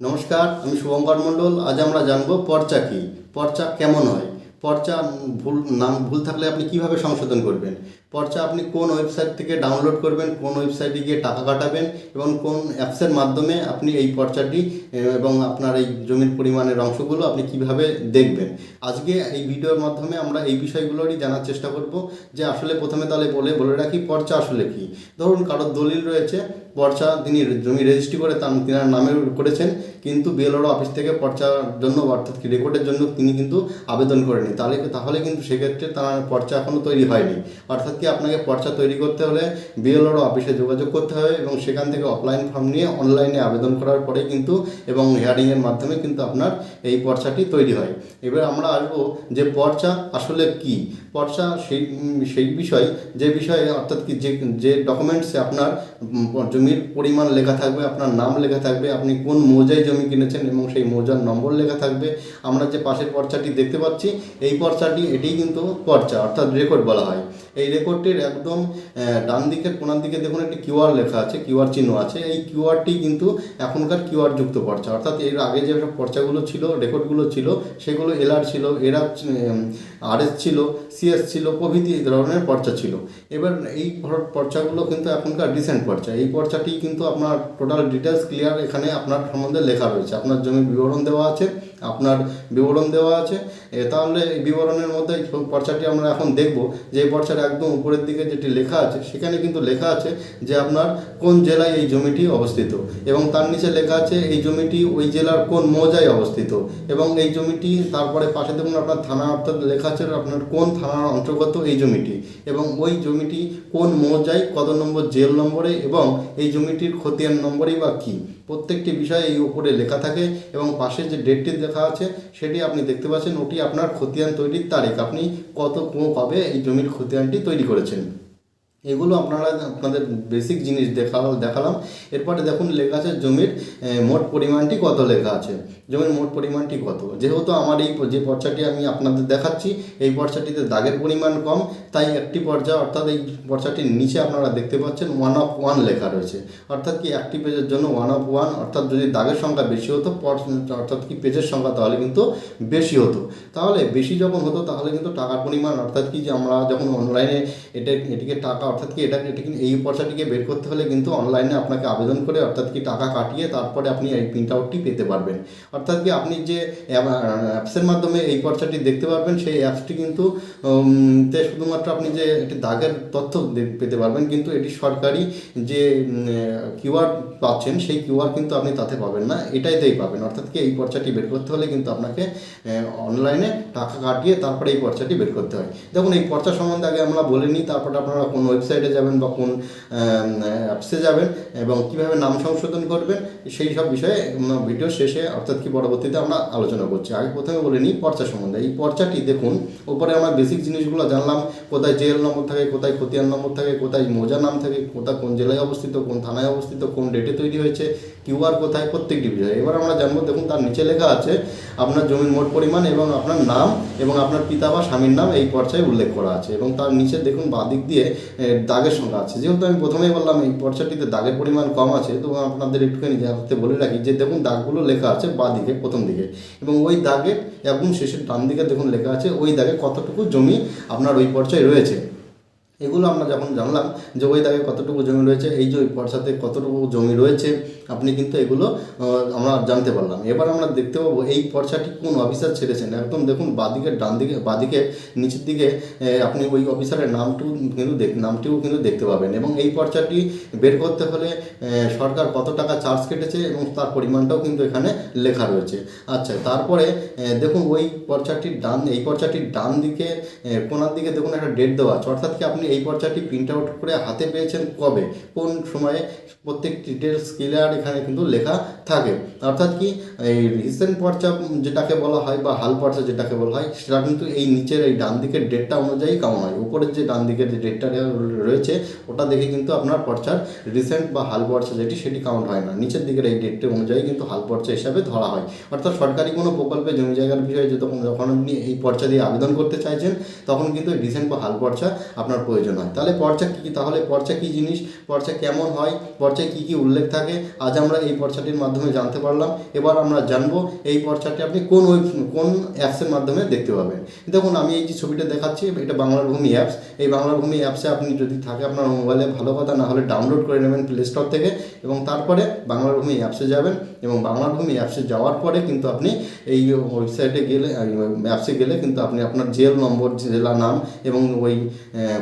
নমস্কার, আমি শুভঙ্কর মণ্ডল। আজ আমরা জানব পর্চা কী? পর্চা কেমন হয়? পর্চা ভুল, নাম ভুল থাকলে আপনি কীভাবে সংশোধন করবেন? পর্চা আপনি কোন ওয়েবসাইট থেকে ডাউনলোড করবেন, কোন ওয়েবসাইটে গিয়ে টাকা কাটাবেন এবং কোন অ্যাপসের মাধ্যমে আপনি এই পর্চাটি এবং আপনার এই জমির পরিমাণের অংশগুলো আপনি কীভাবে দেখবেন। আজকে এই ভিডিওর মাধ্যমে আমরা এই বিষয়গুলোরই জানার চেষ্টা করব যে আসলে প্রথমে তাহলে বলে বলে রাখি পর্চা আসলে কি। ধরুন কারোর দলিল রয়েছে, পর্চা তিনি জমি রেজিস্ট্রি করে তার, তিনার নামে করেছেন, কিন্তু বিএলআরও অফিস থেকে পর্চার জন্য অর্থাৎ রেকর্ডের জন্য তিনি কিন্তু আবেদন করেনি তাহলে তাহলে কিন্তু সেক্ষেত্রে তার পর্চা এখনও তৈরি হয়নি। অর্থাৎ কি আপনাকে পর্চা তৈরি করতে হলে বিএলওর অফিসে যোগাযোগ করতে হবে এবং সেখান থেকে অফলাইন ফর্ম নিয়ে অনলাইনে আবেদন করার পরে কিন্তু এবং হেয়ারিংয়ের মাধ্যমে কিন্তু আপনার এই পর্চাটি তৈরি হয়। এবার আমরা আসব যে পর্চা আসলে কি? পর্চা সেই সেই বিষয়, যে বিষয়ে অর্থাৎ কি যে যে ডকুমেন্টসে আপনার জমির পরিমাণ লেখা থাকবে, আপনার নাম লেখা থাকবে, আপনি কোন মৌজায় জমি কিনেছেন এবং সেই মৌজার নম্বর লেখা থাকবে, আমরা যে পাশের পর্চাটি দেখতে পাচ্ছি, এই পর্চাটি এটিই কিন্তু পর্চা, অর্থাৎ রেকর্ড বলা হয়। এই রেকর্ডটির একদম ডান দিকের কোনার দিকে দেখুন একটি কিউআর লেখা আছে কিউআর চিহ্ন আছে, এই কিউআরটি কিন্তু এখনকার কিউআর যুক্ত পর্চা, অর্থাৎ এর আগে যে পর্চাগুলো ছিল রেকর্ডগুলো ছিল, সেগুলো এলআর ছিল, এরা আরএস ছিল সিএস ছিল, প্রভৃতি এই ধরনের পর্চা ছিল। এবার এই পর্চাগুলো কিন্তু এখনকার রিসেন্ট পর্চা। এই পর্চাটি কিন্তু আপনার টোটাল ডিটেলস ক্লিয়ার এখানে আপনার সম্বন্ধে লেখা রয়েছে। আপনার জমির বিবরণ দেওয়া আছে। আপনার বিবরণ দেওয়া আছে। তাহলে এই বিবরণের মধ্যে পর্চাটি আমরা এখন দেখব যে পর্চার একদম উপরের দিকে যেটি লেখা আছে, সেখানে কিন্তু লেখা আছে যে আপনার কোন জেলায় এই জমিটি অবস্থিত। এবং তার নিচে লেখা আছে, এই জমিটি ওই জেলার কোন মৌজায় অবস্থিত। এবং এই জমিটি তারপরে পাশে দেখুন আপনার থানা অর্থাৎ লেখা আছে আপনার কোন থানার অন্তর্গত এই জমিটি। এবং ওই জমিটি কোন মৌজায়, কত নম্বর জেল নম্বরে এবং এই জমিটির খতিয়ান নম্বরই বা কী। প্রত্যেকটি বিষয় এই উপরে লেখা থাকে এবং পাশে যে ডেটটি লেখা আছে, সেটি আপনি দেখতে পাচ্ছেন। ওটি আপনার খতিয়ান তৈরির তারিখ। আপনি কত কুঁয়ো পাবে এই জমির খতিয়ানটি তৈরি করেছেন। এগুলো আপনারা আপনাদের বেসিক জিনিস দেখা দেখালাম। এরপরে দেখুন লেখা আছে জমির মোট পরিমাণটি কত লেখা আছে। জমির মোট পরিমাণটি কত? যেহেতু আমার এই যে পর্চাটি আমি আপনাদের দেখাচ্ছি, এই পর্চাটিতে দাগের পরিমাণ কম, তাই একটি পর্চা অর্থাৎ এই পর্চাটির নিচে আপনারা দেখতে পাচ্ছেন ওয়ান অফ ওয়ান লেখা রয়েছে। অর্থাৎ কি একটি পেজের জন্য ওয়ান অফ ওয়ান অর্থাৎ যদি দাগের সংখ্যা বেশি হতো অর্থাৎ কি পেজের সংখ্যা, তাহলে কিন্তু বেশি হতো। তাহলে বেশি যখন হতো, তাহলে কিন্তু টাকার পরিমাণ, অর্থাৎ কি যে আমরা যখন অনলাইনে এটা, এটিকে টাকা অর্থাৎ কি এটা এটিকে এই পর্চাটিকে বের করতে হলে কিন্তু অনলাইনে আপনাকে আবেদন করে অর্থাৎ কি টাকা কাটিয়ে তারপরে আপনি এই প্রিন্ট আউটটি পেতে পারবেন। অর্থাৎ কি আপনি যে অ্যাপসের মাধ্যমে এই পর্চাটি দেখতে পারবেন, সেই অ্যাপসটি কিন্তু তে শুধুমাত্র আপনি যে একটি দাগের তথ্য পেতে পারবেন, কিন্তু এটি সরকারি যে কিউআর পাচ্ছেন, সেই কিউআর কিন্তু আপনি তাতে পাবেন না, এটাইতেই পাবেন। অর্থাৎ কি এই পর্চাটি বের করতে হলে কিন্তু আপনাকে অনলাইনে টাকা কাটিয়ে তারপরে এই পর্চাটি বের করতে হয়। দেখুন, এই পর্চা সম্বন্ধে আগে আমরা বলে নিই, তারপরে আপনারা কোন ওয়েবসাইটে যাবেন বা কোন অ্যাপসে যাবেন এবং কীভাবে নাম সংশোধন করবেন, সেই সব বিষয়ে ভিডিও শেষে, অর্থাৎ কি পরবর্তীতে আমরা আলোচনা করছি। আগে প্রথমে বলে নিই পর্চা সম্বন্ধে। এই পর্চাটি দেখুন, ওপরে আমরা বেসিক জিনিসগুলো জানলাম, কোথায় জেল নম্বর থাকে, কোথায় খতিয়ান নম্বর থাকে, কোথায় মোজা নাম থাকে, কোথায় কোন জেলায় অবস্থিত, কোন থানায় অবস্থিত, কোন ডেটে তৈরি হয়েছে কিউআর কোথায়, প্রত্যেকটি বিষয়। এবার আমরা জানব, দেখুন তার নিচে লেখা আছে, আপনার জমির মোট পরিমাণ এবং আপনার নাম এবং আপনার পিতা বা স্বামীর নাম এই পর্চায় উল্লেখ করা আছে। এবং তার নিচে দেখুন বাদিক দিয়ে দাগের সংখ্যা আছে। যেহেতু আমি প্রথমেই বললাম এই পর্চাটিতে দাগের পরিমাণ কম আছে, তো আপনাদের একটুখানি জানাতে বলে রাখি যে দেখুন, দাগগুলো লেখা আছে বা দিকে প্রথম দিকে। এবং ওই দাগে একদম শেষের ডান দিকে দেখুন লেখা আছে, ওই দাগে কতটুকু জমি আপনার ওই পর্চায় রয়েছে। এগুলো আমরা যখন জানলাম যে ওই দাগে কতটুকু জমি রয়েছে, এই যে ওই পর্চাতে কতটুকু জমি রয়েছে, আপনি কিন্তু এগুলো আমরা জানতে পারলাম। এবার আমরা দেখতে পাবো এই পর্চাটি কোন অফিসার ছেড়েছেন। একদম দেখুন বাদিকের ডান দিকে, বাদিকে, নিচের দিকে আপনি ওই অফিসারের নামটিও কিন্তু দেখ, নামটিও কিন্তু দেখতে পাবেন এবং এই পর্চাটি বের করতে হলে সরকার কত টাকা চার্জ কেটেছে এবং তার পরিমাণটাও কিন্তু এখানে লেখা রয়েছে। আচ্ছা তারপরে দেখুন ওই পর্চাটির ডান, এই পর্চাটির ডান দিকে কোনার দিকে দেখুন একটা ডেট দেওয়া আছে। অর্থাৎ কি আপনি এই পর্চাটি প্রিন্ট আউট করে হাতে পেয়েছেন কবে? কোন সময়ে? প্রত্যেক ডিটেলস ক্লিয়ার এখানে কিন্তু লেখা থাকে। অর্থাৎ কি, এই রিসেন্ট পর্চা যেটাকে বলা হয় বা হাল পর্চা যেটাকে বলা হয়, সেটা কিন্তু এই নিচের এই ডান দিকের ডেটটা অনুযায়ী কাউন্ট হয়। উপরের যে ডান দিকের যে ডেটটা রয়েছে, ওটা দেখে কিন্তু আপনার পর্চার রিসেন্ট বা হাল পর্চা যেটি, সেটি কাউন্ট হয় না। নিচের দিকের এই ডেটটা অনুযায়ী কিন্তু হাল পর্চা হিসাবে ধরা হয়। অর্থাৎ সরকারি কোনো প্রকল্পে জমি জায়গার বিষয়ে তখন যখন আপনি এই পর্চা দিয়ে আবেদন করতে চাইছেন, তখন কিন্তু রিসেন্ট বা হাল পর্চা আপনার প্রয়োজন। হয়। তাহলে পর্চা কী তাহলে পর্চা কী জিনিস? পর্চা কেমন হয়? পর্চায় কী কী উল্লেখ থাকে? আজ আমরা এই পর্চাটির মাধ্যমে জানতে পারলাম। এবার আমরা জানব এই পর্চাটি আপনি কোন ওয়েব, কোন অ্যাপসের মাধ্যমে দেখতে পাবেন। দেখুন, আমি এই যে ছবিটা দেখাচ্ছি, এটা বাংলার ভূমি অ্যাপস। এই বাংলার ভূমি অ্যাপসে আপনি যদি থাকে আপনার মোবাইলে, ভালো কথা, না হলে ডাউনলোড করে নেবেন প্লে স্টোর থেকে এবং তারপরে বাংলার ভূমি অ্যাপসে যাবেন এবং বাংলার ভূমি অ্যাপসে যাওয়ার পরে কিন্তু আপনি এই ওয়েবসাইটে গেলে অ্যাপসে গেলে কিন্তু আপনি আপনার জেল নম্বর, জেলা নাম এবং ওই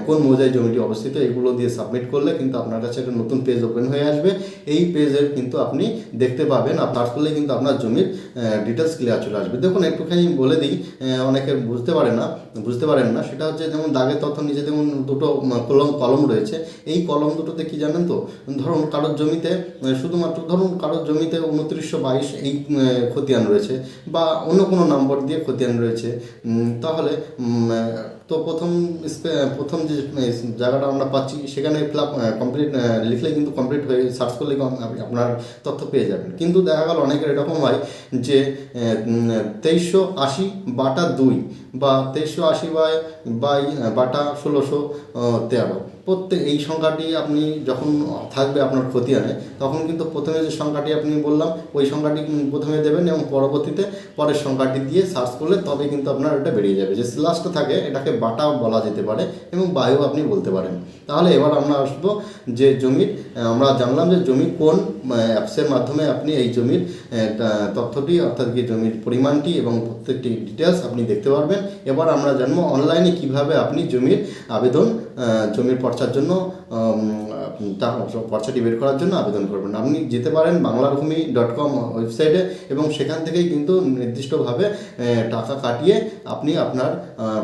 কোন মৌজায় জমিটি অবস্থিত, এগুলো দিয়ে সাবমিট করলে কিন্তু আপনার কাছে একটা নতুন পেজ ওপেন হয়ে আসবে। এই পেজের কিন্তু আপনি দেখতে পাবেন, আর তার ফলে কিন্তু আপনার জমির ডিটেলস ক্লিয়ার চলে আসবে। দেখুন, একটুখানি বলে দিই অনেকে বুঝতে পারে না, বুঝতে পারেন না। সেটা হচ্ছে যেমন দাগের তথ্য নিচে যেমন দুটো কলম কলম রয়েছে। এই কলম দুটোতে কি জানেন তো? ধরুন কারোর জমিতে শুধুমাত্র ধরুন কারোর জমিতে উনত্রিশশো বাইশ এই খতিয়ান রয়েছে, বা অন্য কোনো নম্বর দিয়ে খতিয়ান রয়েছে। তাহলে তো প্রথম প্রথম যে জায়গাটা আমরা পাচ্ছি, সেখানে ফিল কমপ্লিট লিখলে কিন্তু কমপ্লিট হয়ে সার্চ করলে আপনি আপনার তথ্য পেয়ে যাবেন। কিন্তু দেখা গেল অনেকের এরকম হয় যে তেইশশো আশি বাটা দুই বা তেইশশো আশি বাই বাই বাটা ষোলোশো তেরো। প্রত্যেক এই সংখ্যাটি আপনি যখন থাকবে আপনার খতিয়ানে তখন কিন্তু প্রথমে যে সংখ্যাটি আপনি বললাম, ওই সংখ্যাটি প্রথমে দেবেন এবং পরবর্তীতে পরের সংখ্যাটি দিয়ে সার্চ করলে তবে কিন্তু আপনার এটা বেরিয়ে যাবে। যে স্ল্যাশটা থাকে, এটাকে বাটা বলা যেতে পারে এবং বায়ু আপনি বলতে পারেন। তাহলে এবার আমরা আসব যে জমির, আমরা জানলাম যে জমি কোন অ্যাপসের মাধ্যমে আপনি এই জমির তথ্যটি, অর্থাৎ কি জমির পরিমাণটি এবং প্রত্যেকটি ডিটেলস আপনি দেখতে পারবেন। এবার আমরা জানব অনলাইনে কীভাবে আপনি জমির আবেদন জমির পর্চার জন্য তা পর্চাটি বের করার জন্য আবেদন করবেন। আপনি যেতে পারেন বাংলাভূমি ডট কম ওয়েবসাইটে এবং সেখান থেকেই কিন্তু নির্দিষ্টভাবে টাকা কাটিয়ে আপনি আপনার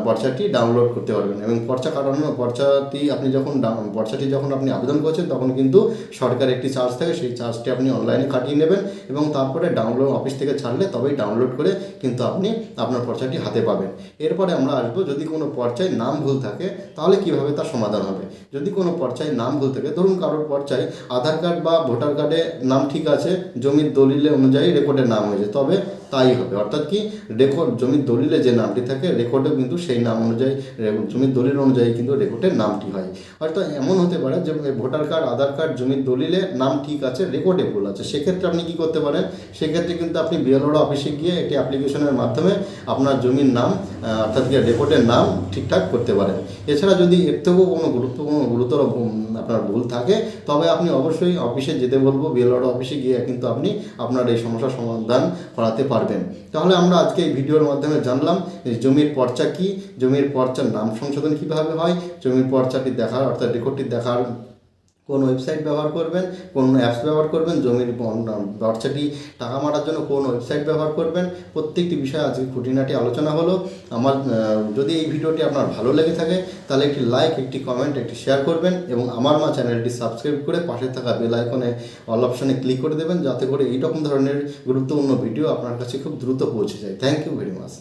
পর্চাটি ডাউনলোড করতে পারবেন। এবং পর্চা কাটানো পর্চাটি আপনি যখন পর্চাটি যখন আপনি আবেদন করছেন, তখন কিন্তু সরকার একটি চার্জ থাকে। সেই চার্জটি আপনি অনলাইনে কাটিয়ে নেবেন এবং তারপরে ডাউনলোড, অফিস থেকে ছাড়লে তবেই ডাউনলোড করে কিন্তু আপনি আপনার পর্চাটি হাতে পাবেন। এরপরে আমরা আসব, যদি কোনো পর্চায় নাম ভুল থাকে, তাহলে কীভাবে তার সমাধান হবে? যদি কোনো পর্চায় নাম ভুল থাকে, ধরুন কারোর পর্চায় আধার কার্ড বা ভোটার কার্ডে নাম ঠিক আছে, জমির দলিলে অনুযায়ী রেকর্ডের নাম হয়েছে। তবে তাই হবে। অর্থাৎ কি রেকর্ড জমির দলিলে যে নামটি থাকে রেকর্ডেও কিন্তু সেই নাম অনুযায়ী, জমির দলিল অনুযায়ী কিন্তু রেকর্ডের নামটি হয়। হয়তো এমন হতে পারে যে ভোটার কার্ড আধার কার্ড জমির দলিলে নাম ঠিক আছে রেকর্ডে ভুল আছে। সেক্ষেত্রে আপনি কি করতে পারেন? সেক্ষেত্রে কিন্তু আপনি বিএলওর অফিসে গিয়ে একটি অ্যাপ্লিকেশনের মাধ্যমে আপনার জমির নাম অর্থাৎ কি রেকর্ডের নাম ঠিকঠাক করতে পারেন। এছাড়া যদি এর থেকেও কোনো গুরুত্বপূর্ণ, গুরুতর আপনার ভুল থাকে, তবে আপনি অবশ্যই অফিসে যেতে বলব। বিএলওর অফিসে গিয়ে কিন্তু আপনি আপনার এই সমস্যার সমাধান করাতে পারবেন। তাহলে আমরা আজকে এই ভিডিওর মাধ্যমে জানলাম জমির পর্চা কি? জমির পর্চার নাম সংশোধন কীভাবে হয়? জমির পর্চাটি দেখার অর্থাৎ রেকর্ডটি দেখার কোন ওয়েবসাইট ব্যবহার করবেন, কোন অ্যাপস ব্যবহার করবেন, জমির পর্চাটি টাকা মারার জন্য কোন ওয়েবসাইট ব্যবহার করবেন, প্রত্যেকটি বিষয়ে আজকে খুঁটিনাটি আলোচনা হলো। আমার যদি এই ভিডিওটি আপনার ভালো লেগে থাকে, তাহলে একটি লাইক একটি কমেন্ট একটি শেয়ার করবেন এবং আমার মা চ্যানেলটি সাবস্ক্রাইব করে পাশে থাকা বেল আইকনে অল অপশনে ক্লিক করে দেবেন, যাতে করে এই রকম ধরনের গুরুত্বপূর্ণ ভিডিও আপনার কাছে খুব দ্রুত পৌঁছে যায়। Thank you very much